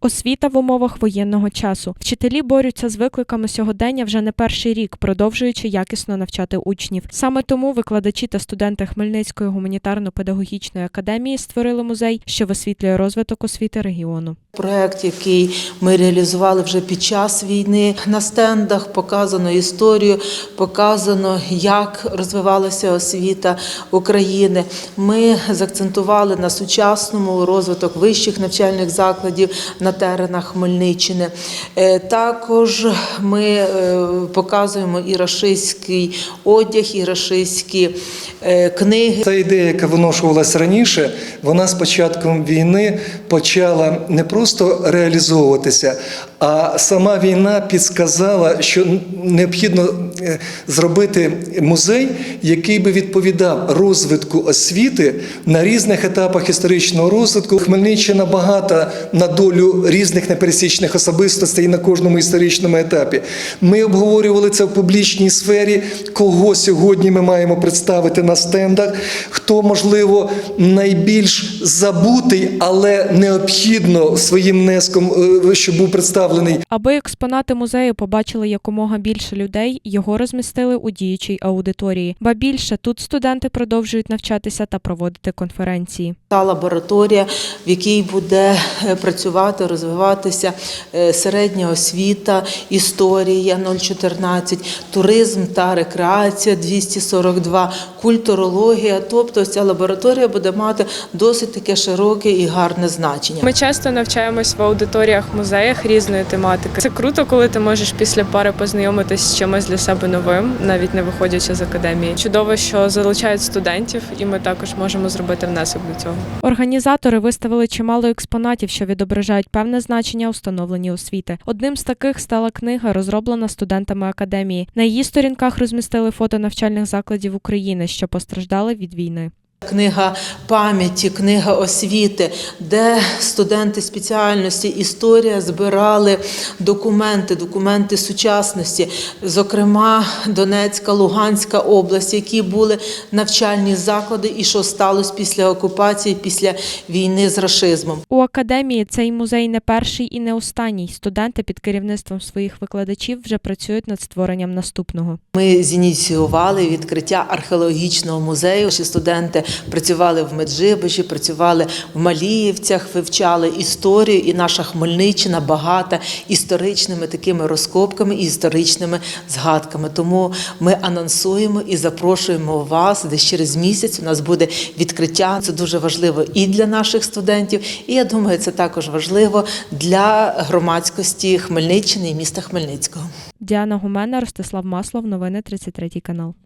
Освіта в умовах воєнного часу. Вчителі борються з викликами сьогодення вже не перший рік, продовжуючи якісно навчати учнів. Саме тому викладачі та студенти Хмельницької гуманітарно-педагогічної академії створили музей, що висвітлює розвиток освіти регіону. Проект, який ми реалізували вже під час війни, на стендах показано історію, показано, як розвивалася освіта України. Ми заакцентували на сучасному розвиток вищих навчальних закладів на теренах Хмельниччини. Е, Також ми е, показуємо і рашистський одяг, і рашистські е, книги. Ця ідея, яка виношувалась раніше, вона з початком війни почала не просто реалізовуватися, а сама війна підсказала, що необхідно зробити музей, який би відповідав розвитку освіти на різних етапах історичного розвитку. Хмельниччина багата на долю різних непересічних особистостей на кожному історичному етапі. Ми обговорювали це в публічній сфері, кого сьогодні ми маємо представити на стендах, хто, можливо, найбільш забутий, але необхідно своїм внеском, е, щоб був представлений. Аби експонати музею побачили якомога більше людей, його розмістили у діючій аудиторії. Ба більше тут студенти продовжують навчатися та проводити конференції. Та лабораторія, в якій буде е, працювати, розвиватися е, середня освіта, історія 014, туризм та рекреація 242, культурологія. Тобто ця лабораторія буде мати досить таке широке і гарне значення. Ми часто навчаємось в аудиторіях, музеях різної тематики. Це круто, коли ти можеш після пари познайомитись з чимось для себе новим, навіть не виходячи з академії. Чудово, що залучають студентів, і ми також можемо зробити внесок до цього. Організатори виставили чимало експонатів, що відображають певне значення установлені освіти. Одним з таких стала книга, розроблена студентами академії. На її сторінках розмістили фото навчальних закладів України, що постраждали від війни. Книга пам'яті, книга освіти, де студенти спеціальності історія збирали документи, документи сучасності, зокрема Донецька, Луганська область, які були навчальні заклади, і що сталося після окупації, після війни з рашизмом. У академії цей музей не перший і не останній. Студенти під керівництвом своїх викладачів вже працюють над створенням наступного. Ми зініціювали відкриття археологічного музею. Наші студенти працювали в Меджибожі, працювали в Маліївцях, вивчали історію, і наша Хмельниччина багата історичними такими розкопками і історичними згадками. Тому ми анонсуємо і запрошуємо вас. Десь через місяць у нас буде відкриття. Це дуже важливо і для наших студентів, і я думаю, це також важливо для громадськості Хмельниччини і міста Хмельницького. Діана Гумена, Ростислав Маслов, новини 33 канал.